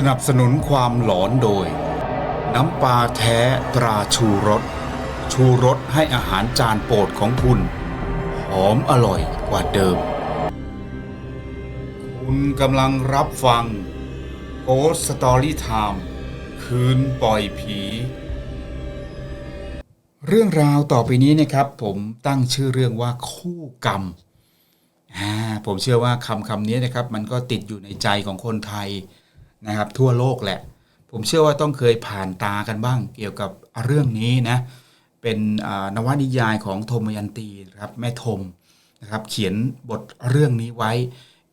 สนับสนุนความหลอนโดย น้ำปลาแท้ตราชูรส ชูรสให้อาหารจานโปรดของคุณ หอมอร่อยกว่าเดิม คุณกำลังรับฟัง Ghost Story Time คืนปล่อยผี เรื่องราวต่อไปนี้นะครับ ผมตั้งชื่อเรื่องว่าคู่กรรมอ่าผมเชื่อว่าคำคำนี้นะครับ มันก็ติดอยู่ในใจของคนไทย นะครับ ทั่วโลกแหละ ผมเชื่อว่าต้องเคยผ่านตากันบ้างเกี่ยวกับเรื่องนี้นะเป็นนวนิยายของโทมยันตีนะครับแม่ทมนะครับเขียนบทเรื่องนี้ไว้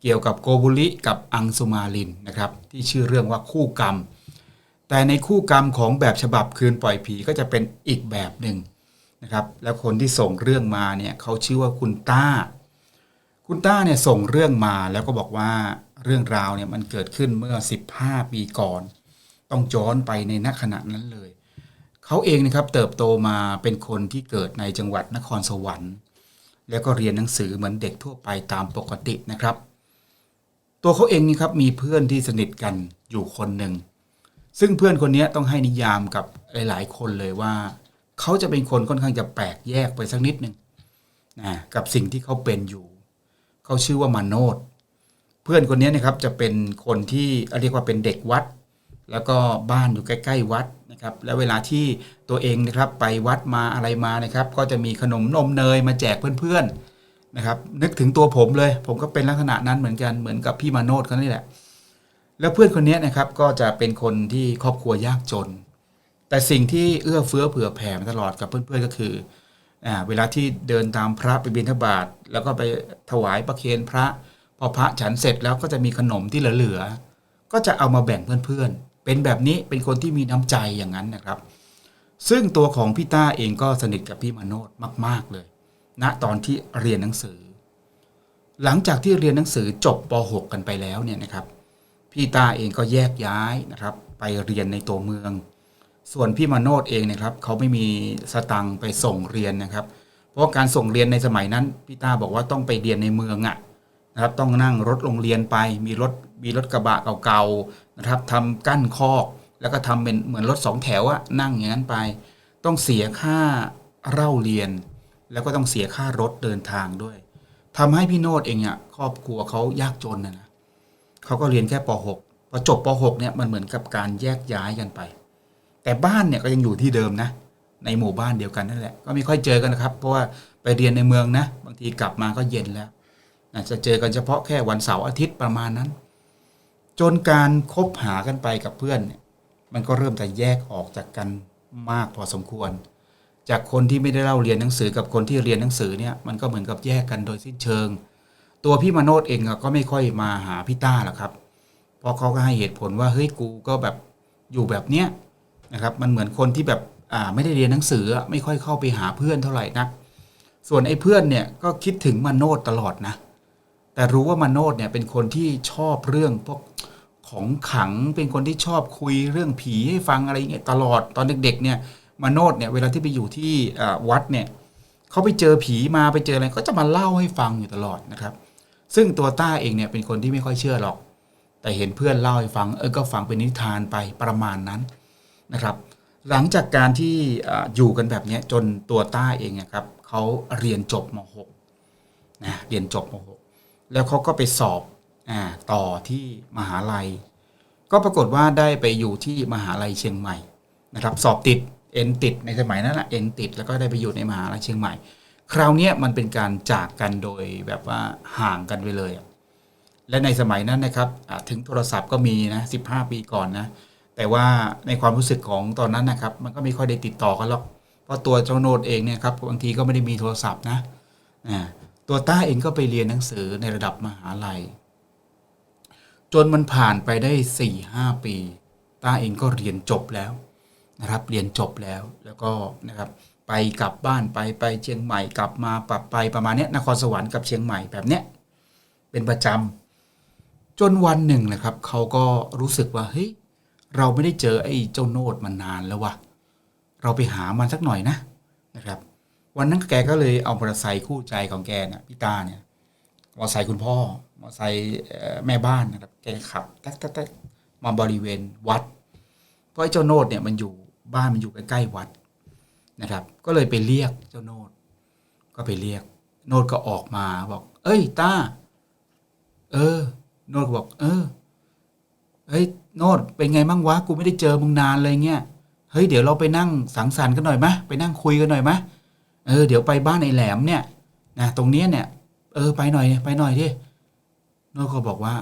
เกี่ยวกับโกบุลิกับอังสุมาลินนะครับที่ชื่อเรื่องว่าคู่กรรม แต่ในคู่กรรมของแบบฉบับคืนปล่อยผีก็จะเป็นอีกแบบหนึ่งนะครับแล้วคนที่ส่งเรื่องมาเนี่ยเขาชื่อว่าคุณต้า คุณต้าเนี่ยส่งเรื่องมาแล้วก็บอกว่า เรื่องราวเนี่ยมันเกิดขึ้นเมื่อ 15 ปีก่อน ต้องย้อนไปในนักขณะนั้นเลย เขาเองนะครับเติบโตมาเป็นคนที่เกิดในจังหวัดนครสวรรค์ แล้วก็เรียนหนังสือเหมือนเด็กทั่วไปตามปกตินะครับ ตัวเขาเองนี่ครับมีเพื่อนที่สนิทกันอยู่คนหนึ่งซึ่งเพื่อนคนนี้ต้องให้นิยามกับหลาย ๆ คนเลยว่า เขาจะเป็นคนค่อนข้างจะแปลกแยกไปสักนิดหนึ่งนะกับสิ่งที่เขาเป็นอยู่ เขาชื่อว่ามาโนด เพื่อนคนนี้นะครับจะเป็นคนที่เรียกว่าเป็นเด็กวัด แล้วก็บ้านอยู่ใกล้ ๆ วัดนะครับแล้วเวลาที่ตัวเองนะครับไปวัดมาอะไรมานะครับก็จะมีขนมนมเนยมาแจกเพื่อนๆนะครับนึกถึงตัวผมเลย ผมก็เป็นลักษณะนั้นเหมือนกันเหมือนกับพี่มาโนดเขานี่แหละแล้วเพื่อนคนนี้นะครับก็จะเป็นคนที่ครอบครัวยากจน แต่สิ่งที่เอื้อเฟื้อเผื่อแผ่มาตลอดกับเพื่อนๆก็คืออ่าเวลาที่เดินตามพระไปบิณฑบาตแล้วก็ไปถวายประเคนพระ พอพระฉันเสร็จแล้วก็จะมีขนมที่เหลือๆก็จะเอามาแบ่งเพื่อนๆ เป็นแบบนี้เป็นคนที่มีน้ำใจอย่างนั้นนะครับ ซึ่งตัวของพี่ต้าเองก็สนิทกับพี่มาโนดมาก ๆเลยณตอนที่เรียนหนังสือ หลังจากที่เรียนหนังสือจบป .6 กันไปแล้วเนี่ยนะครับพี่ตาเองก็แยกย้ายนะครับ ไปเรียนในตัวเมือง ส่วนพี่มาโนดเองนะครับ เขาไม่มีสตังไปส่งเรียนนะครับ เพราะการส่งเรียนในสมัยนั้นพี่ตาบอกว่าต้องไปเรียนในเมืองอะ นะครับต้องนั่งรถโรงเรียนไป มีรถมีรถกระบะเก่าๆนะครับทำกั้นคอก แล้วก็ทำเป็นเหมือนรถสองแถวอะนั่งอย่างนั้นไป ต้องเสียค่าเล่าเรียน แล้วก็ต้องเสียค่ารถเดินทางด้วยทำให้พี่โนดเองอะครอบครัวเขายากจนนะนะเขาก็เรียนแค่ป .6 พอจบป .6 เนี่ยมันเหมือนกับการแยกย้ายกันไป แต่บ้านเนี่ยก็ยังอยู่ที่เดิมนะในหมู่บ้านเดียวกันนั่นแหละก็ไม่ค่อยเจอกันนะครับ เพราะว่าไปเรียนในเมืองนะ บางทีกลับมาก็เย็นแล้ว จจะเจอกันเฉพาะแค่วันเสาร์อาทิตย์ประมาณนั้น จนการคบหากันไปกับเพื่อนเนี่ยมันก็เริ่มจะแยกออกจากกันมากพอสมควร จากคนที่ไม่ได้เล่าเรียนหนังสือกับคนที่เรียนหนังสือเนี่ยมันก็เหมือนกับแยกกันโดยสิ้นเชิง ตัวพี่มาโนดเองก็ไม่ค่อยมาหาพี่ต้าหรอกครับเพราะเขาก็ให้เหตุผลว่าเฮ้ยกูก็แบบอยู่แบบเนี้ยนะครับมันเหมือนคนที่แบบอ่าไม่ได้เรียนหนังสือไม่ค่อยเข้าไปหาเพื่อนเท่าไหร่นัก ส่วนไอ้เพื่อนเนี่ยก็คิดถึงมาโนดตลอดนะ แต่รู้ว่ามาโนดเนี่ยเป็นคนที่ชอบเรื่องพวกของขังเป็นคนที่ชอบคุยเรื่องผีให้ฟังอะไรอย่างเงี้ยตลอดตอนเด็กๆเนี่ยมาโนดเนี่ยเวลาที่ไปอยู่ที่วัดเนี่ยเขาไปเจอผีมาไปเจออะไรก็จะมาเล่าให้ฟังอยู่ตลอดนะครับ ซึ่งตัวต้าเองเนี่ยเป็นคนที่ไม่ค่อยเชื่อหรอก แต่เห็นเพื่อนเล่าให้ฟังเออก็ฟังเป็นนิทานไปประมาณนั้นนะครับ หลังจากการที่ออยู่กันแบบเนี้ยจนตัวต้าเองนะครับเขาเรียนจบม .6 นะเรียนจบม .6 แล้วเขาก็ไปสอบอ่าต่อที่มหาลัย ก็ปรากฏว่าได้ไปอยู่ที่มหาลัยเชียงใหม่นะครับสอบติดเอ็นติดในสมัยนั้นนะเอ็นติดแล้วก็ได้ไปอยู่ในมหาลัยเชียงใหม่ คราวนี้มันเป็นการจากกันโดยแบบว่าห่างกันไปเลย และในสมัยนั้นนะครับถึงโทรศัพท์ก็มีนะ15 ปีก่อนนะแต่ว่าในความรู้สึกของตอนนั้นนะครับ มันก็ไม่ค่อยได้ติดต่อกันหรอกเพราะตัวเจ้าโนดเองเนี่ยครับบางทีก็ไม่ได้มีโทรศัพท์นะอ่า ตัวต้าเองก็ไปเรียนหนังสือในระดับมหาลัย จนมันผ่านไปได้4ี่ห้าปี ต้าเองก็เรียนจบแล้วนะครับ เรียนจบแล้วแล้วก็นะครับไปกลับบ้านไปไปเชียงใหม่กลับมาปรับไปประมาณเนี้ยนครสวรรค์กับเชียงใหม่แบบเนี้ยเป็นประจำจนวันหนึ่งนะครับเขาก็รู้สึกว่าเฮ้ยเราไม่ได้เจอไอ้เจ้าโนดมานานแล้ววะเราไปหามันสักหน่อยนะนะครับ วันนั้นแกก็เลยเอามอเตอร์ไซค์คู่ใจของแกเนี่ยพี่ตาเนี่ยมอเตอร์ไซค์คุณพ่อมอเตอร์ไซค์แม่บ้านนะครับแกขับแต๊กแต๊กมาบริเวณวัด เพราะไอ้เจ้าโนดเนี่ยมันอยู่บ้านมันอยู่ใกล้ๆวัดนะครับ ก็เลยไปเรียกเจ้าโนดก็ไปเรียก โนดก็ออกมาบอก เอ้ยตาเออ โนดก็บอก เออเฮ้ยโนดเป็นไงบ้างวะกูไม่ได้เจอมึงนานเลยเงี้ยเฮ้ยเดี๋ยวเราไปนั่งสังสรรค์กันหน่อยมะไปนั่งคุยกันหน่อยมะ เออเดี๋ยวไปบ้านไอ้แหลมเนี่ยนะตรงเนี้ยเนี่ย เออไปหน่อยไปหน่อยดิโนดก็บอกว่า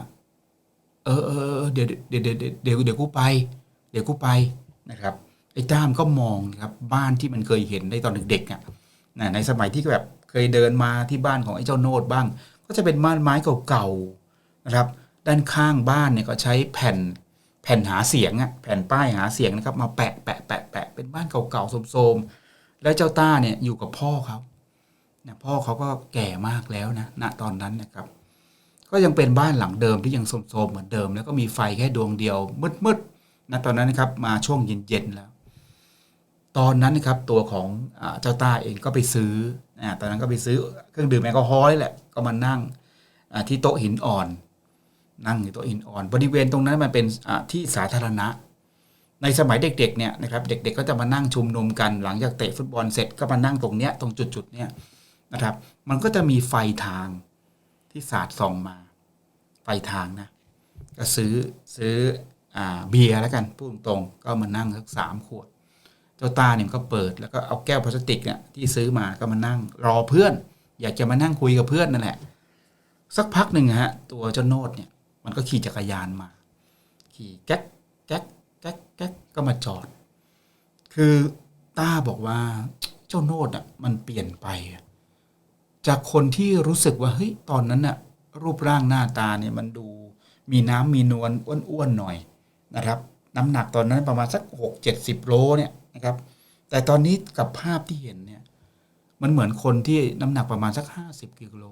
เออเออเออเดี๋ยวเดี๋ยวเดี๋ยวเดี๋ยวเดี๋ยวกูไป เดี๋ยวกูไปนะครับไอ้จ้ามก็มองนะครับบ้านที่มันเคยเห็นในตอนเด็กๆอะนะในสมัยที่แบบเคยเดินมาที่บ้านของไอ้เจ้าโนดบ้าง ก็จะเป็นบ้านไม้เก่าๆนะครับ ด้านข้างบ้านเนี่ยก็ใช้แผ่นแผ่นหาเสียงอะแผ่นป้ายหาเสียงนะครับ มาแปะแปะแปะแปะเป็นบ้านเก่าๆโทรมๆ แล้วเจ้าต้าเนี่ยอยู่กับพ่อเขานะพ่อเขาก็แก่มากแล้วนะณตอนนั้นนะครับ ก็ยังเป็นบ้านหลังเดิมที่ยังโทรมๆเหมือนเดิม แล้วก็มีไฟแค่ดวงเดียวมืดๆนะตอนนั้นนะครับ มาช่วงเย็นๆแล้ว ตอนนั้นนะครับตัวของเจ้าต้าเองก็ไปซื้ออ่าตอนนั้นก็ไปซื้อเครื่องดื่มแอลกอฮอล์แหละก็มานั่งที่โต๊ะหินอ่อน นั่งอยู่โต๊ะหินอ่อน บริเวณตรงนั้นมันเป็นที่สาธารณะ ในสมัยเด็กๆเนี่ยนะครับเด็กๆก็จะมานั่งชุมนุมกันหลังจากเตะฟุตบอลเสร็จก็มานั่งตรงเนี้ยตรงจุดๆเนี่ยนะครับมันก็จะมีไฟทางที่สาดส่องมา ไฟทางนะก็ซื้อซื้ออเบียร์แล้วกันพูดตรงๆก็มานั่งสักสามขวด เจ้าตาเนี่ยก็เปิดแล้วก็เอาแก้วพลาสติกเนี่ยที่ซื้อมาก็มานั่งรอเพื่อน อยากจะมานั่งคุยกับเพื่อนนั่นแหละสักพักหนึ่งฮะตัวเจ้าโนดเนี่ยมันก็ขี่จักรยานมา ขี่แก๊กแก๊ก แก๊กก็มาจอด คือต้าบอกว่าเจ้าโนดอะมันเปลี่ยนไป จากคนที่รู้สึกว่าเฮ้ยตอนนั้นน่ะรูปร่างหน้าตาเนี่ยมันดูมีน้ำมีนวลอ้วนๆหน่อยนะครับ น้ำหนักตอนนั้นประมาณสักหกเจ็ดสิบโลเนี่ยนะครับ แต่ตอนนี้กับภาพที่เห็นเนี่ย มันเหมือนคนที่น้ำหนักประมาณสักห้าสิบกิโล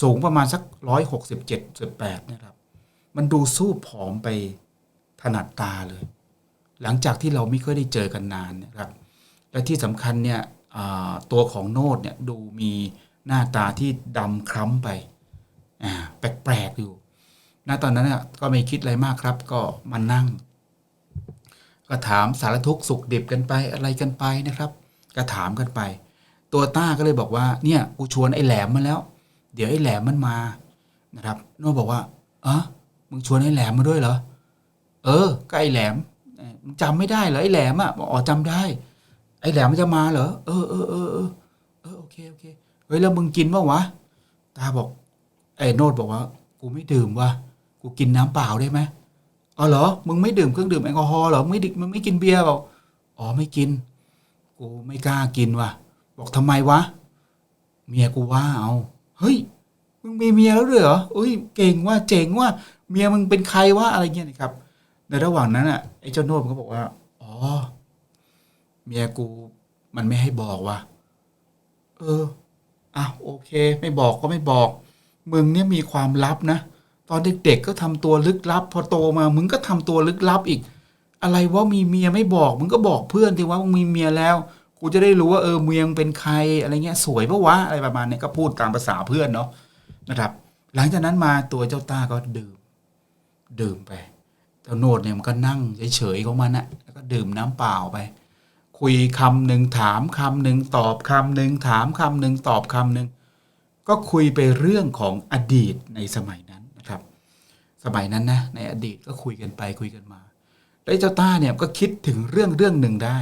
สูงประมาณสักร้อยหกสิบเจ็ดสิบแปดนะครับ มันดูสู้ผอมไปถนัดตาเลย หลังจากที่เราไม่ค่อยได้เจอกันนานนะครับและที่สำคัญเนี่ยตัวของโนดเนี่ยดูมีหน้าตาที่ดำคล้ำไปแปลกๆอยู่ณตอนนั้นน่ะก็ไม่คิดอะไรมากครับ ก็มานั่ง ก็ถามสารทุกสุขดิบกันไปอะไรกันไปนะครับ ก็ถามกันไป ตัวต้าก็เลยบอกว่าเนี่ยกูชวนไอ้แหลมมาแล้ว เดี๋ยวไอ้แหลมมันมานะครับ โนบอกว่าอ๋อมึงชวนไอ้แหลมมาด้วยเหรอเออก็ไอ้แหลม จำไม่ได้เหรอไอ้แหลมอะบอกอ๋อจำได้ ไอ้แหลมมันจะมาเหรอเออเออเออเออเออโอเคโอเคเฮ้ยแล้วมึงกินป่าวะตาบอกไอ้โนดบอกว่า กูไม่ดื่มว่ะกูกินน้ำเปล่าได้ไหมอ๋อเหรอมึงไม่ดื่มเครื่องดื่มแอลกอฮอล์เหรอไม่ดิมึงไม่กินเบียร์เปล่าอ๋อไม่กิน กูไม่กล้ากินว่ะบอกทำไมวะ เมียกูว่าเอา เฮ้ยมึงมีเมียแล้วด้วยเหรอเอ้ยเก่งว่าเจ๋งว่า เมียมึงเป็นใครวะอะไรเงี้ยนะครับ ในระหว่างนั้นอะไอ้เจ้าโน้มก็บอกว่า อ๋อ เมียกูมันไม่ให้บอกว่ะเอออะโอเค ไม่บอกก็ไม่บอก มึงเนี่ยมีความลับนะตอนเด็กๆก็ทำตัวลึกลับ พอโตมา มึงก็ทำตัวลึกลับอีก อะไรว่ามีเมียไม่บอก มึงก็บอกเพื่อนทีว่ามึงมีเมียแล้ว กูจะได้รู้ว่าเออเมียงเป็นใครอะไรเงี้ยสวยปะวะอะไรประมาณเนี้ยก็พูดตามภาษาเพื่อนเนาะนะครับ หลังจากนั้นมาตัวเจ้าต้าก็ดื่ม ดื่มไป เจ้าโนดเนี่ยมันก็นั่งเฉยๆของมันอะแล้วก็ดื่มน้ำเปล่าไป คุยคำหนึ่งถามคำหนึ่งตอบคำหนึ่งถามคำหนึ่งตอบคำหนึ่งก็คุยไปเรื่องของอดีตในสมัยนั้นนะครับ สมัยนั้นนะในอดีตก็คุยกันไปคุยกันมาแล้วเจ้าต้าเนี่ยก็คิดถึงเรื่องเรื่องหนึ่งได้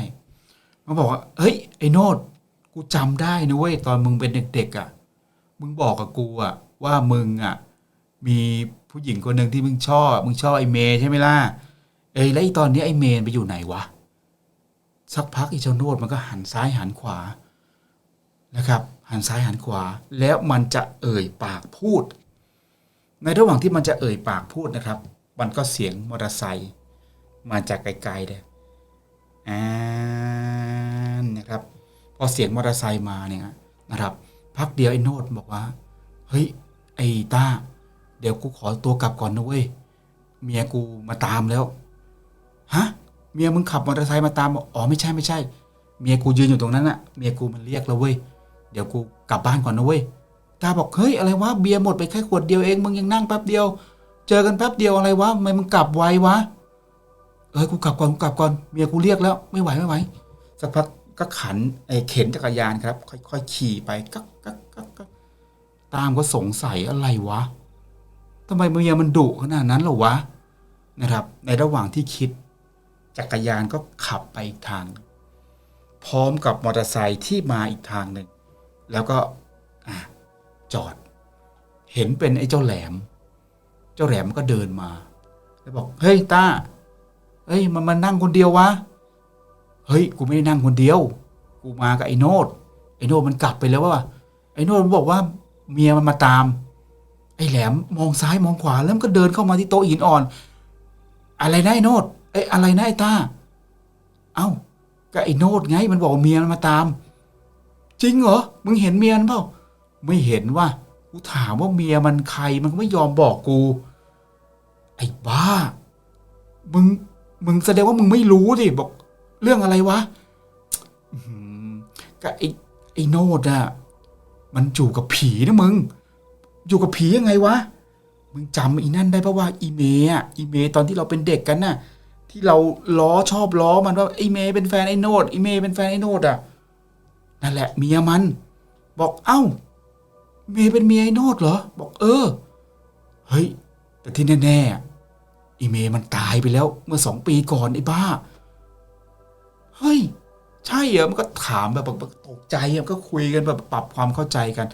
มันบอกว่าเฮ้ยไอ้โนดกูจำได้นะเว้ยตอนมึงเป็นเด็กๆอะ่ะ มึงบอกกับกูอะ่ะว่ามึงอะมี ผู้หญิงคนหนึ่งที่มึงชอบมึงชอบไอ้เมย์ใช่ไหมล่ะเอ้ยแล้วไอ้ตอนนี้ไอ้เมย์ไปอยู่ไหนวะสักพักไอ้เจ้าโนดมันก็หันซ้ายหันขวานะครับ หันซ้ายหันขวา แล้วมันจะเอ่ยปากพูด ในระหว่างที่มันจะเอ่ยปากพูดนะครับ มันก็เสียงมอเตอร์ไซค์มาจากไกลๆเลยอ่านะครับ พอเสียงมอเตอร์ไซค์มาเนี่ยนะครับ พักเดียวไอ้โนดบอกว่า เฮ้ยไอ้ต้า ดี๋ยวกูขอตัวกลับก่อนนะเว้ย เมียกูมาตามแล้ว ฮะ เมียมึงขับมอเตอร์ไซค์มาตามบอกอ๋อไม่ใช่ไม่ใช่ เมียกูยืนอยู่ตรงนั้นอะเมียกูมันเรียกแล้วเว้ย เดี๋ยวกูกลับบ้านก่อนนะเว้ย ตาบอกเฮ้ยอะไรวะเบียร์หมดไปแค่ขวดเดียวเองมึงยังนั่งแป๊บเดียว เจอกันแป๊บเดียวอะไรวะทำไมมึงกลับไววะ เอ้ยกูกลับก่อนกูกลับก่อน เมียกูเรียกแล้วไม่ไหวไม่ไหว สักพักก็ขันไอ้เข็นจักรยานครับ ค่อยๆขี่ไปกักกักกักกักตามก็สงสัยอะไรวะ ทำไมเมียมันดุขนาดนั้นหรอวะนะครับ ในระหว่างที่คิดจักรยานก็ขับไปอีกทาง พร้อมกับมอเตอร์ไซค์ที่มาอีกทางหนึ่ง แล้วก็อจอด เห็นเป็นไอ้เจ้าแหลม เจ้าแหลมก็เดินมา แล้วบอก เฮ้ยตาเฮ้ยมันมานั่งคนเดียววะ เฮ้ย กูไม่ได้นั่งคนเดียว กูมากับไอ้โนดไอ้โนดมันกลับไปแล้วว่ะไอ้โนดมันบอกว่า เมียมันมาตาม ไอ้แหลมมองซ้ายมองขวา แล้วมันก็เดินเข้ามาที่โต๊ะหินอ่อน อะไรนะไอ้โนดไอ้อะไรนะไอ้ตาเอ้าก็ไอ้โนดไง มันบอกเมียมันมาตาม จริงเหรอมึงเห็นเมียมันเปล่าไม่เห็นว่ะกูถามว่าเมียมันใครมันก็ไม่ยอมบอกกู ไอ้บ้า มึงมึงแสดงว่ามึงไม่รู้ดิบอก เรื่องอะไรวะก็ไอ้ไอ้โนดอะมันอยู่กับผีนะมึง อยู่กับผียังไงวะมึงจำอีนั่นได้ปะว่าอีเมย์อะอีเมย์ตอนที่เราเป็นเด็กกันน่ะ ที่เราล้อชอบล้อมันว่าไอเมย์เป็นแฟนไอโนดไอ้เมย์เป็นแฟนไอโนดอะนั่นแหละเมียมัน บอกเอ้า เมย์เป็นเมียไอโนดเหรอ บอกเออ เฮ้ย แต่ที่แน่ๆอีเมย์มันตายไปแล้วเมื่อสองปีก่อนไอ้บ้า เฮ้ย ใช่เหรอมันก็ถามแบบแบบตกใจมันก็คุยกันแบบปรับความเข้าใจกัน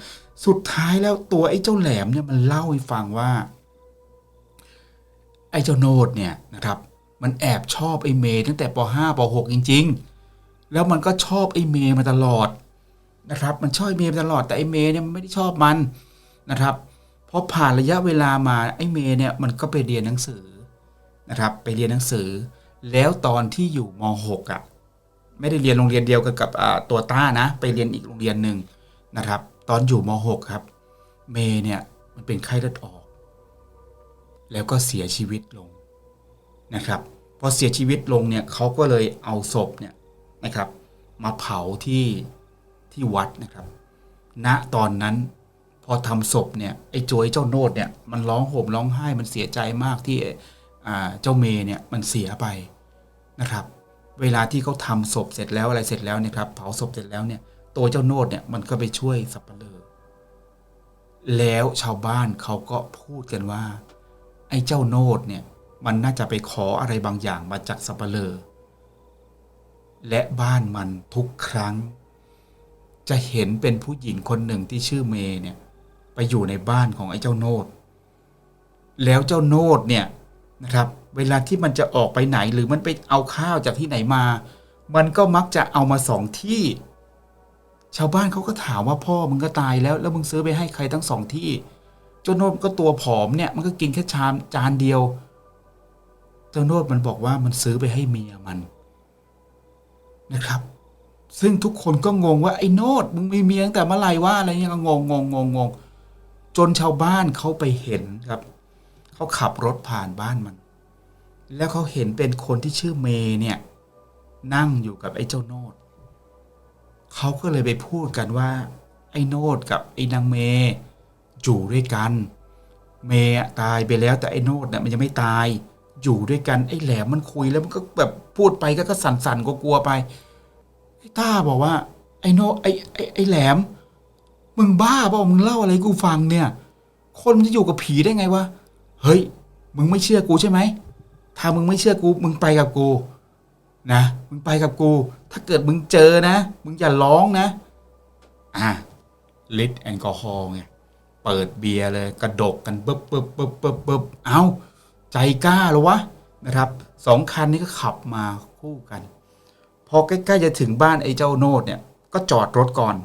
สุดท้ายแล้วตัวไอ้เจ้าแหลมเนี่ยมันเล่าให้ฟังว่า ไอ้เจ้าโนดเนี่ยนะครับ มันแอบชอบไอ้เมย์ตั้งแต่ป .5 ป .6 จริง ๆ แล้วมันก็ชอบไอ้เมย์มาตลอดนะครับ มันชอบไอ้เมย์มาตลอดแต่ไอ้เมย์เนี่ยมันไม่ได้ชอบมันนะครับพอผ่านระยะเวลามาไอ้เมย์เนี่ยมันก็ไปเรียนหนังสือนะครับ ไปเรียนหนังสือ แล้วตอนที่อยู่ม .6 อะไม่ได้เรียนโรงเรียนเดียวกันกับตัวต้านะ ไปเรียนอีกโรงเรียนหนึ่งนะครับ ตอนอยู่ม .6 ครับ เมย์เนี่ยมันเป็นไข้เลือดออก แล้วก็เสียชีวิตลงนะครับพอเสียชีวิตลงเนี่ยเขาก็เลยเอาศพเนี่ยนะครับ มาเผาที่ที่วัดนะครับ ณตอนนั้นพอทำศพเนี่ยไอ้โจยเจ้าโนดเนี่ยมันร้องโห่มร้องไห้มันเสียใจมากที่อ่าเจ้าเมย์เนี่ยมันเสียไปนะครับ เวลาที่เขาทำศพเสร็จแล้วอะไรเสร็จแล้วเนี่ยครับ เผาศพเสร็จแล้วเนี่ย ตัวเจ้าโนดเนี่ยมันก็ไปช่วยสับปะเลอแล้วชาวบ้านเขาก็พูดกันว่า ไอ้เจ้าโนดเนี่ย มันน่าจะไปขออะไรบางอย่างมาจากสับปะเลอและบ้านมันทุกครั้ง จะเห็นเป็นผู้หญิงคนหนึ่งที่ชื่อเมย์เนี่ย ไปอยู่ในบ้านของไอ้เจ้าโนดแล้วเจ้าโนดเนี่ยนะครับ เวลาที่มันจะออกไปไหนหรือมันไปเอาข้าวจากที่ไหนมา มันก็มักจะเอามาสองที่ ชาวบ้านเขาก็ถามว่าพ่อมึงก็ตายแล้ว แล้วมึงซื้อไปให้ใครทั้งสองที่เจ้าโนดก็ตัวผอมเนี่ย มันก็กินแค่ชามจานเดียว เจ้าโนดมันบอกว่ามันซื้อไปให้เมียมันนะครับ ซึ่งทุกคนก็งงว่าไอ้โนดมึงมีเมียตั้งแต่เมื่อไหร่ว่าอะไรเนี่ยก็งงงงงงงจนชาวบ้านเขาไปเห็นครับเขาขับรถผ่านบ้านมัน แล้วเขาเห็นเป็นคนที่ชื่อเมย์เนี่ย นั่งอยู่กับไอ้เจ้าโนด เขาก็เลยไปพูดกันว่า ไอ้โนดกับไอ้นางเมย์อยู่ด้วยกัน เมย์ตายไปแล้วแต่ไอ้โนดเนี่ยมันยังไม่ตาย อยู่ด้วยกันไอ้แหลมมันคุยแล้วมันก็แบบพูดไปก็ก็สั่นๆกลัวๆไปไอ้ต้าบอกว่า ไอ้โนไอ้ไอ้ไอ้แหลม มึงบ้าเปล่ามึงเล่าอะไรกูฟังเนี่ย คนมันจะอยู่กับผีได้ไงวะเฮ้ย มึงไม่เชื่อกูใช่ไหมถ้ามึงไม่เชื่อกู มึงไปกับกู นะมึงไปกับกู ถ้าเกิดมึงเจอนะ มึงอย่าร้องนะ อะลิตรแอลกอฮอล์ไงเปิดเบียร์เลยกระดกกันปึ๊บปึ๊บปึ๊บปึ๊บปึ๊บเอาใจกล้าหรอวะนะครับสองคันนี้ก็ขับมาคู่กัน พอใกล้ๆจะถึงบ้านไอ้เจ้าโนดเนี่ยก็จอดรถก่อน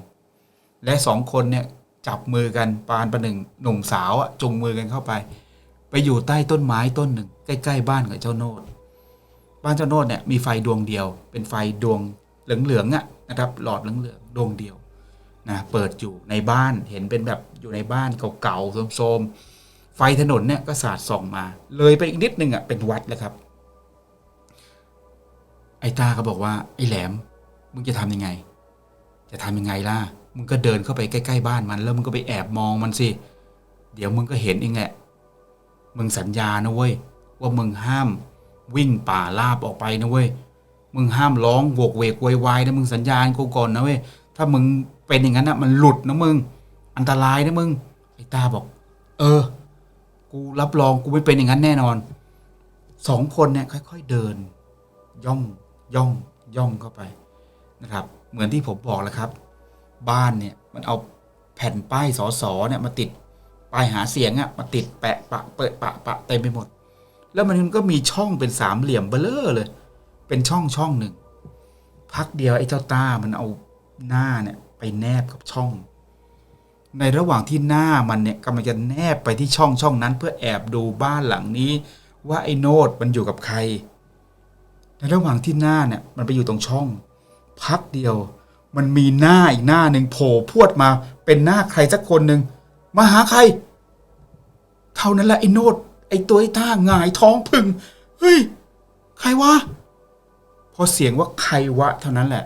และสองคนเนี่ยจับมือกันปานประหนึ่งหนุ่มสาวอะจุงมือกันเข้าไป ไปอยู่ใต้ต้นไม้ต้นหนึ่ง ใกล้ ๆ บ้านของเจ้าโนด บ้านเจ้าโนดเนี่ยมีไฟดวงเดียว เป็นไฟดวงเหลืองๆอะนะครับหลอดเหลืองๆดวงเดียวนะเปิดอยู่ในบ้านเห็นเป็นแบบอยู่ในบ้านเก่าๆโทมๆไฟถนนเนี่ยก็สาดส่องมา เลยไปอีกนิดนึงอะเป็นวัดแล้วครับ ไอ้ตาก็บอกว่าไอ้แหลมมึงจะทำยังไง จะทำยังไงล่ะมึงก็เดินเข้าไปใกล้ๆบ้านมัน แล้วมึงก็ไปแอบมองมันสิเดี๋ยวมึงก็เห็นเองแหละมึงสัญญานะเว้ยว่ามึงห้าม วิ่งป่าลาบออกไปนะเว้ยมึงห้ามร้องโวกเวกโวยวายนะมึงสัญญาณกูก่อนนะเว้ยถ้ามึงเป็นอย่างนั้นนะมันหลุดนะมึง อันตรายนะมึงไอ้ตาบอก เออ กูรับรองกูไม่เป็นอย่างนั้นแน่นอนสองคนเนี่ยค่อย ๆเดิน ย่องย่องย่องเข้าไปนะครับ เหมือนที่ผมบอกแหล้วครับ บ้านเนี่ยมันเอาแผ่นป้ายสอสอเนี่ยมาติดป้ายหาเสียงอะมาติดแปะปะเปิดปะปะเต็มไปหมด แล้วมันก็มีช่องเป็นสามเหลี่ยมเบลอเลย เป็นช่องช่องหนึ่งพักเดียวไอ้เจ้าต้ามันเอาหน้าเนี่ยไปแนบกับช่อง ในระหว่างที่หน้ามันเนี่ยกำลังจะแนบไปที่ช่องช่องนั้น เพื่อแอบดูบ้านหลังนี้ ว่าไอ้โนดมันอยู่กับใคร ในระหว่างที่หน้าเนี่ยมันไปอยู่ตรงช่อง พักเดียว มันมีหน้าอีกหน้าหนึ่งโผล่พวดมา เป็นหน้าใครสักคนหนึ่งมาหาใคร เท่านั้นแหละไอ้โนด ไอ้ตัวไอ้ท่าหงายท้องพึ่งเฮ้ยใครวะพอเสียงว่าใครวะ เท่านั้นแหละ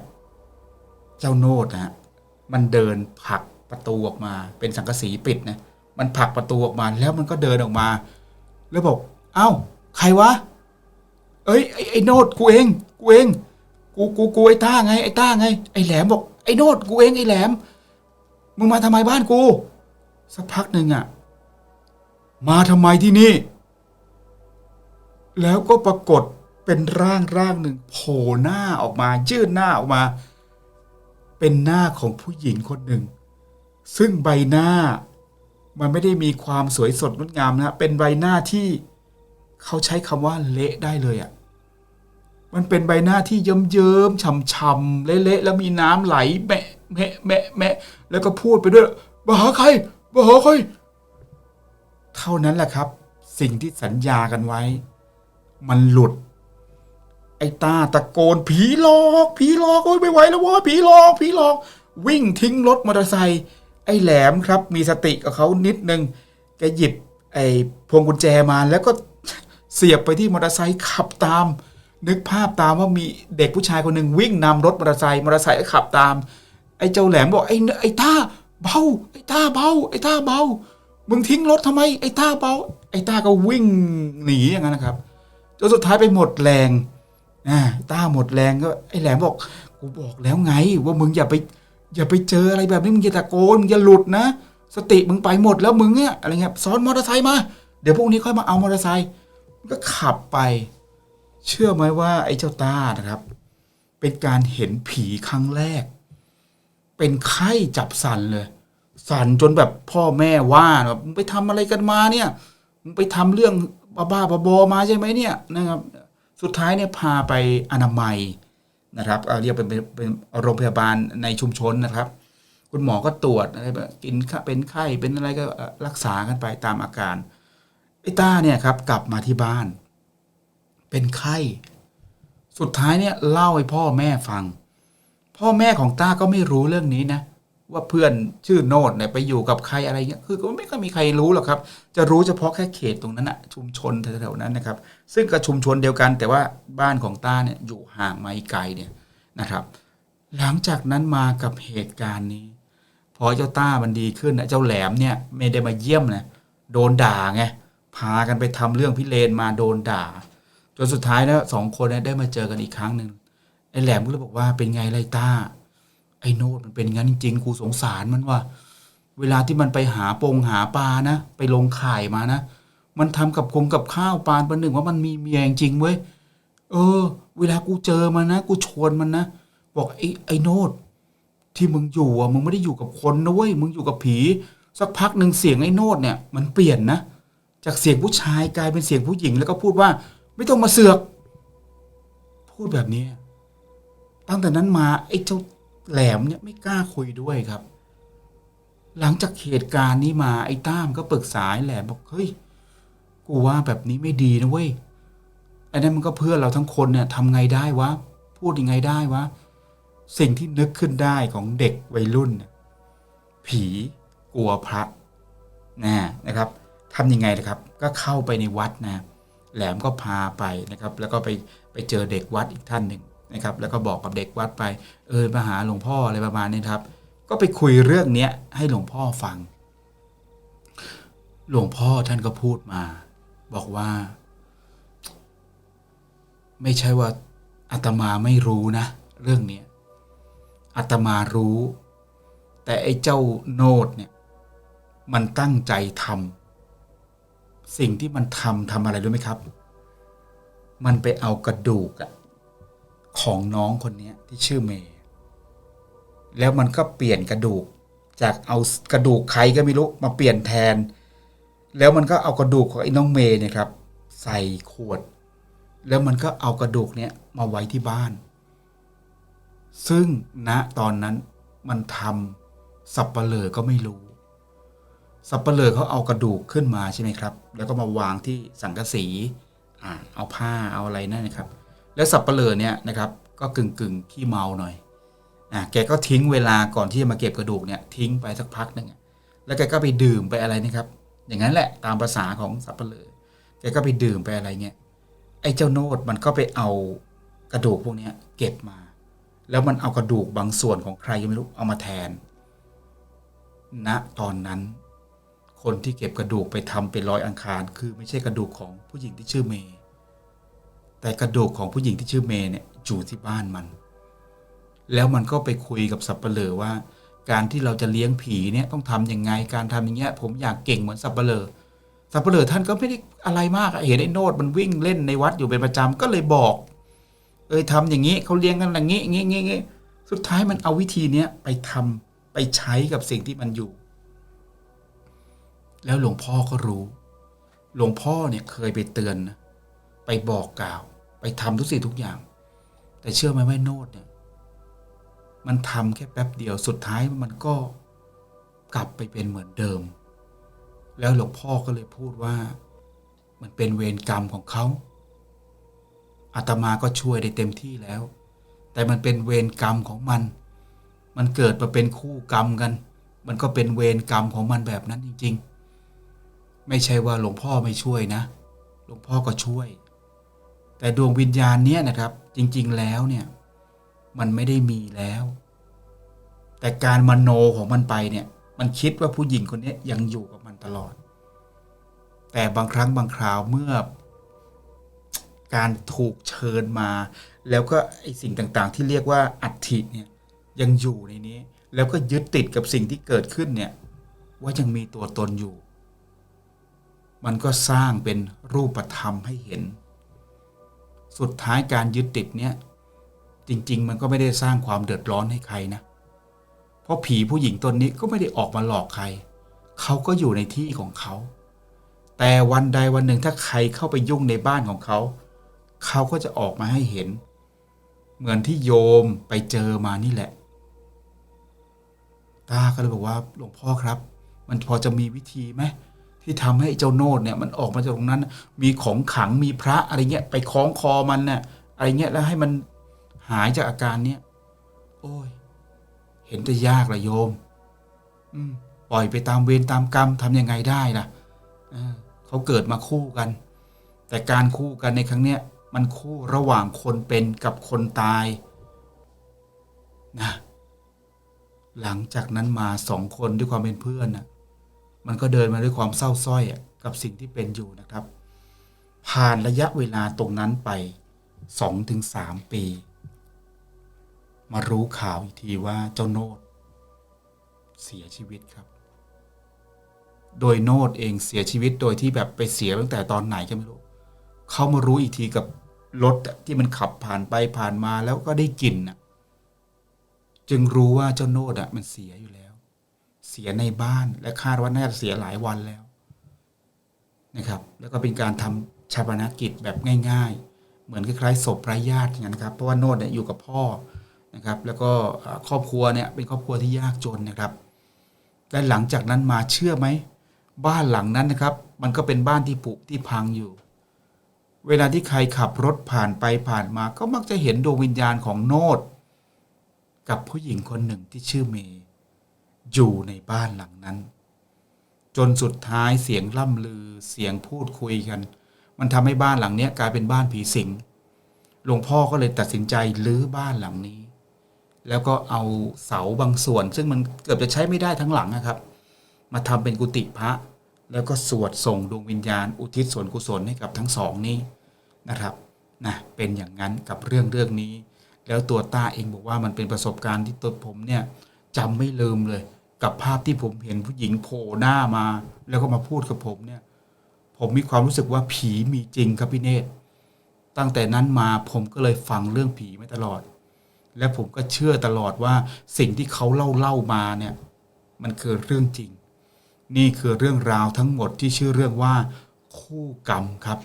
เจ้าโนดนะฮะมันเดินผลักประตูออกมา เป็นสังกะสีปิดนะมันผลักประตูออกมาแล้วมันก็เดินออกมา แล้วบอก เอ้า ใครวะ เอ้ยไอ้ไอ้โนดกูเองกูเองกูกูกูไอ้ต้าไงไอ้ต้าไง ไอ้แหลมบอกไอ้โนดกูเองไอ้แหลมมึงมาทำไมบ้านกู สักพักหนึ่งอะ มาทำไมที่นี่ แล้วก็ปรากฏเป็นร่างร่างหนึ่งโผล่หน้าออกมายื่นหน้าออกมา เป็นหน้าของผู้หญิงคนหนึ่ง ซึ่งใบหน้ามันไม่ได้มีความสวยสดงดงามนะเป็นใบหน้าที่เขาใช้คำว่าเละได้เลยอะมันเป็นใบหน้าที่เยิ้มเยิ้มๆช่ำๆเละๆแล้วมีน้ำไหลแมะแมะแมะแมะแล้วก็พูดไปด้วยมาหาใครมาหาใคร เท่านั้นแหละครับ สิ่งที่สัญญากันไว้ มันหลุด ไอ้ตาตะโกนผีหลอกผีหลอกโอ้ยไม่ไหวแล้ววะผีหลอกผีหลอก วิ่งทิ้งรถมอเตอร์ไซค์ไอ้แหลมครับ มีสติกับเขานิดนึงแกหยิบ ไอ้พวงกุญแจมาแล้วก็เสียบไปที่มอเตอร์ไซค์ขับตาม นึกภาพตามว่ามีเด็กผู้ชายคนหนึ่งวิ่งนำรถมอเตอร์ไซค์มอเตอร์ไซค์ก็ขับตาม ไอ้เจ้าแหลมบอกไอ้ไอ้ตาเบาไอ้ตาเบาไอ้ตาเบา มึงทิ้งรถทำไมไอ้ต้าเบาไอ้ต้าก็วิ่งหนีอย่างนั้นนะครับจนสุดท้ายไปหมดแรงอ่าต้าหมดแรงก็ไอ้แหลมบอกกูบอกแล้วไง ว่ามึงอย่าไปอย่าไปเจออะไรแบบนี้มึงอย่าตะโกนมึงอย่าหลุดนะ สติมึงไปหมดแล้วมึงเนี่ยอะไรเงี้ยซ้อนมอเตอร์ไซค์มา เดี๋ยวพรุ่งนี้ค่อยมาเอามอเตอร์ไซค์ก็ขับไป เชื่อไหมว่า ไอ้เจ้าต้านะครับ เป็นการเห็นผีครั้งแรก เป็นไข้จับสันเลย สั่นจนแบบพ่อแม่ว่าแบบมึงไปทำอะไรกันมาเนี่ยมึงไปทำเรื่องบ้าๆบอๆมาใช่ไหมเนี่ยนะครับสุดท้ายเนี่ยพาไปอนามัยนะครับเอาเรียกเป็นเป็นโรงพยาบาลในชุมชนนะครับ คุณหมอก็ตรวจอะไรแบบกินเป็นไข้เป็นอะไรก็รักษากันไปตามอาการไอ้ต้าเนี่ยครับกลับมาที่บ้าน เป็นไข้ สุดท้ายเนี่ยเล่าให้พ่อแม่ฟัง พ่อแม่ของต้าก็ไม่รู้เรื่องนี้นะ ว่าเพื่อนชื่อโนดเนี่ยไปอยู่กับใครอะไรเงี้ยคือก็ไม่ค่อยมีใครรู้หรอกครับ จะรู้เฉพาะแค่เขตตรงนั้นอะชุมชนแถวๆนั้นนะครับ ซึ่งก็ชุมชนเดียวกันแต่ว่าบ้านของต้าเนี่ยอยู่ห่างมาไกลเนี่ยนะครับ หลังจากนั้นมากับเหตุการณ์นี้ พอเจ้าต้ามันดีขึ้นนะเจ้าแหลมเนี่ยไม่ได้มาเยี่ยมนะโดนด่าไงพากันไปทำเรื่องพิเรนมาโดนด่า จนสุดท้ายแล้วสองคนเนี่ยได้มาเจอกันอีกครั้งหนึ่งไอ้แหลมก็เลยบอกว่าเป็นไงไรต้า ไอ้โนดมันเป็นงั้นจริงๆกูสงสารมันว่า เวลาที่มันไปหาปงหาปลานะ ไปลงข่ายมานะ มันทำกับคงกับข้าวปานประหนึ่งว่ามันมีเมียจริงเว้ยเออ เวลากูเจอมันนะ กูชวนมันนะ บอกไอ้ไอ้โนดที่มึงอยู่อะมึงไม่ได้อยู่กับคนนะเว้ยมึงอยู่กับผี สักพักหนึ่งเสียงไอ้โนดเนี่ย มันเปลี่ยนนะจากเสียงผู้ชายกลายเป็นเสียงผู้หญิง แล้วก็พูดว่า ไม่ต้องมาเสือก พูดแบบนี้ตั้งแต่นั้นมาไอ้เจ้า แหลมเนี่ยไม่กล้าคุยด้วยครับ หลังจากเหตุการณ์นี้มาไอ้ต้ามก็ปรึกษาไอ้แหลมบอกเฮ้ยกูว่าแบบนี้ไม่ดีนะเว้ยไอ้นั่นมันก็เพื่อเราทั้งคนเนี่ยทำไงได้วะพูดยังไงได้วะสิ่งที่นึกขึ้นได้ของเด็กวัยรุ่น ผีกลัวพระนะนะครับทำยังไงนะครับ ก็เข้าไปในวัดนะแหลมก็พาไปนะครับ แล้วก็ไปไปเจอเด็กวัดอีกท่านหนึ่ง นะครับแล้วก็บอกกับเด็กวัดไป เออมาหาหลวงพ่ออะไรประมาณนี้ครับ ก็ไปคุยเรื่องเนี้ยให้หลวงพ่อฟัง หลวงพ่อท่านก็พูดมา บอกว่า ไม่ใช่ว่าอาตมาไม่รู้นะ เรื่องเนี้ยอาตมารู้ แต่ไอ้เจ้าโนดเนี่ย มันตั้งใจทำสิ่งที่มันทำทำอะไรรู้ไหมครับ มันไปเอากระดูกอะ ของน้องคนนี้ที่ชื่อเมย์แล้วมันก็เปลี่ยนกระดูก จากเอากระดูกใครก็ไม่รู้มาเปลี่ยนแทน แล้วมันก็เอากระดูกของไอ้น้องเมย์เนี่ยครับ ใส่ขวด แล้วมันก็เอากระดูกเนี่ยมาไว้ที่บ้าน ซึ่งณตอนนั้นมันทำสับปะเลอก็ไม่รู้สับปะเลอเขาเอากระดูกขึ้นมาใช่ไหมครับ แล้วก็มาวางที่สังกะสี อ่า เอาผ้าเอาอะไรนั่นนะครับ แล้วสับปะเลอเนี่ยนะครับก็กึ่งกึ่งๆขี้เมาหน่อยอ่าแกก็ทิ้งเวลาก่อนที่จะมาเก็บกระดูกเนี่ยทิ้งไปสักพักหนึ่งแล้วแกก็ไปดื่มไปอะไรนะครับ อย่างนั้นแหละตามภาษาของสับปะเลอแกก็ไปดื่มไปอะไรเงี้ยไอ้เจ้าโนดมันก็ไปเอากระดูกพวกเนี้ยเก็บมา แล้วมันเอากระดูกบางส่วนของใครก็ไม่รู้เอามาแทนณตอนนั้น คนที่เก็บกระดูกไปทำเป็นรอยอังคาร คือไม่ใช่กระดูกของผู้หญิงที่ชื่อเมย์ แต่กระดูกของผู้หญิงที่ชื่อเมย์เนี่ยอยู่ที่บ้านมัน แล้วมันก็ไปคุยกับสับปะเลอว่า การที่เราจะเลี้ยงผีเนี่ยต้องทำยังไงการทำอย่างเงี้ย ผมอยากเก่งเหมือนสับปะเลอสับปะเลอท่านก็ไม่ได้อะไรมากเห็นไอ้โนดมันวิ่งเล่นในวัดอยู่เป็นประจำก็เลยบอก เอ้ยทำอย่างนี้เขาเลี้ยงกันอย่างนี้งี้งี้งี้สุดท้ายมันเอาวิธีเนี้ยไปทำไปใช้กับสิ่งที่มันอยู่ แล้วหลวงพ่อก็รู้ หลวงพ่อเนี่ยเคยไปเตือนนะ ไปบอกกล่าว ไปทำทุกสิ่งทุกอย่าง แต่เชื่อไหมว่าโนดเนี่ย มันทำแค่แป๊บเดียวสุดท้ายมันก็กลับไปเป็นเหมือนเดิม แล้วหลวงพ่อก็เลยพูดว่ามันเป็นเวรกรรมของเขาอาตมาก็ช่วยได้เต็มที่แล้ว แต่มันเป็นเวรกรรมของมัน มันเกิดมาเป็นคู่กรรมกัน มันก็เป็นเวรกรรมของมันแบบนั้นจริง ๆ ไม่ใช่ว่าหลวงพ่อไม่ช่วยนะ หลวงพ่อก็ช่วย แต่ดวงวิญญาณเนี้ยนะครับจริง ๆ แล้วเนี่ยมันไม่ได้มีแล้ว แต่การมโนของมันไปเนี่ย มันคิดว่าผู้หญิงคนนี้ยังอยู่กับมันตลอด แต่บางครั้งบางคราวเมื่อ การถูกเชิญมา แล้วก็ไอสิ่งต่างๆ ที่เรียกว่าอัฐิเนี่ยยังอยู่ในนี้ แล้วก็ยึดติดกับสิ่งที่เกิดขึ้นเนี่ย ว่ายังมีตัวตนอยู่ มันก็สร้างเป็นรูปธรรมให้เห็น สุดท้ายการยึดติดเนี่ยจริง ๆ มันก็ไม่ได้สร้างความเดือดร้อนให้ใครนะ เพราะผีผู้หญิงตนนี้ก็ไม่ได้ออกมาหลอกใคร เขาก็อยู่ในที่ของเขา แต่วันใดวันหนึ่งถ้าใครเข้าไปยุ่งในบ้านของเขา เขาก็จะออกมาให้เห็น เหมือนที่โยมไปเจอมานี่แหละ ตาก็เลยบอกว่าหลวงพ่อครับ มันพอจะมีวิธีไหม ที่ทำให้เจ้าโนดเนี่ยมันออกมาจากตรงนั้น มีของขังมีพระอะไรเงี้ยไปคล้องคอมันเนี่ยอะไรเงี้ยแล้วให้มันหายจากอาการเนี้ยโอ้ย เห็นจะยากละโยม อืมปล่อยไปตามเวรตามกรรมทำยังไงได้ล่ะเออเขาเกิดมาคู่กัน แต่การคู่กันในครั้งเนี้ยมันคู่ระหว่างคนเป็นกับคนตายนะหลังจากนั้นมาสองคนด้วยความเป็นเพื่อนนะ มันก็เดินมาด้วยความเศร้าส้อยกับสิ่งที่เป็นอยู่นะครับ ผ่านระยะเวลาตรงนั้นไปสองถึงสามปี มารู้ข่าวอีกทีว่าเจ้าโนดเสียชีวิตครับ โดยโนดเองเสียชีวิตโดยที่แบบไปเสียตั้งแต่ตอนไหนก็ไม่รู้ เขามารู้อีกทีกับรถที่มันขับผ่านไปผ่านมาแล้วก็ได้กลิ่นน่ะจึงรู้ว่าเจ้าโนดอะมันเสียอยู่แล้ว สียในบ้าน และคาดว่าน่าจะเสียหลายวันแล้วนะครับ แล้วก็เป็นการทำชาปนกิจแบบง่าย ๆ เหมือนคล้ายๆศพไร้ญาติอย่างนั้นครับ เพราะว่าโนดเนี่ยอยู่กับพ่อนะครับ แล้วก็ครอบครัวเนี่ยเป็นครอบครัวที่ยากจนนะครับและหลังจากนั้นมาเชื่อไหม บ้านหลังนั้นนะครับ มันก็เป็นบ้านที่ผุที่พังอยู่ เวลาที่ใครขับรถผ่านไปผ่านมา ก็มักจะเห็นดวงวิญญาณของโนดกับผู้หญิงคนหนึ่งที่ชื่อเมย์ อยู่ในบ้านหลังนั้น จนสุดท้ายเสียงล่ำลือเสียงพูดคุยกัน มันทำให้บ้านหลังเนี้ยกลายเป็นบ้านผีสิงหลวงพ่อก็เลยตัดสินใจรื้อบ้านหลังนี้ แล้วก็เอาเสาบางส่วน ซึ่งมันเกือบจะใช้ไม่ได้ทั้งหลังนะครับ มาทำเป็นกุฏิพระแล้วก็สวดส่งดวงวิญญาณ อุทิศส่วนกุศลให้กับทั้งสองนี้นะครับนะเป็นอย่างนั้นกับเรื่องเรื่องนี้ แล้วตัวต้าเองบอกว่ามันเป็นประสบการณ์ที่ตัวผมเนี่ยจำไม่ลืมเลย กับภาพที่ผมเห็นผู้หญิงโผล่หน้ามา แล้วก็มาพูดกับผมเนี่ย ผมมีความรู้สึกว่าผีมีจริงครับพี่เนตรตั้งแต่นั้นมาผมก็เลยฟังเรื่องผีมาตลอด และผมก็เชื่อตลอดว่าสิ่งที่เขาเล่าเล่ามาเนี่ย มันคือเรื่องจริง นี่คือเรื่องราวทั้งหมดที่ชื่อเรื่องว่า คู่กรรมครับ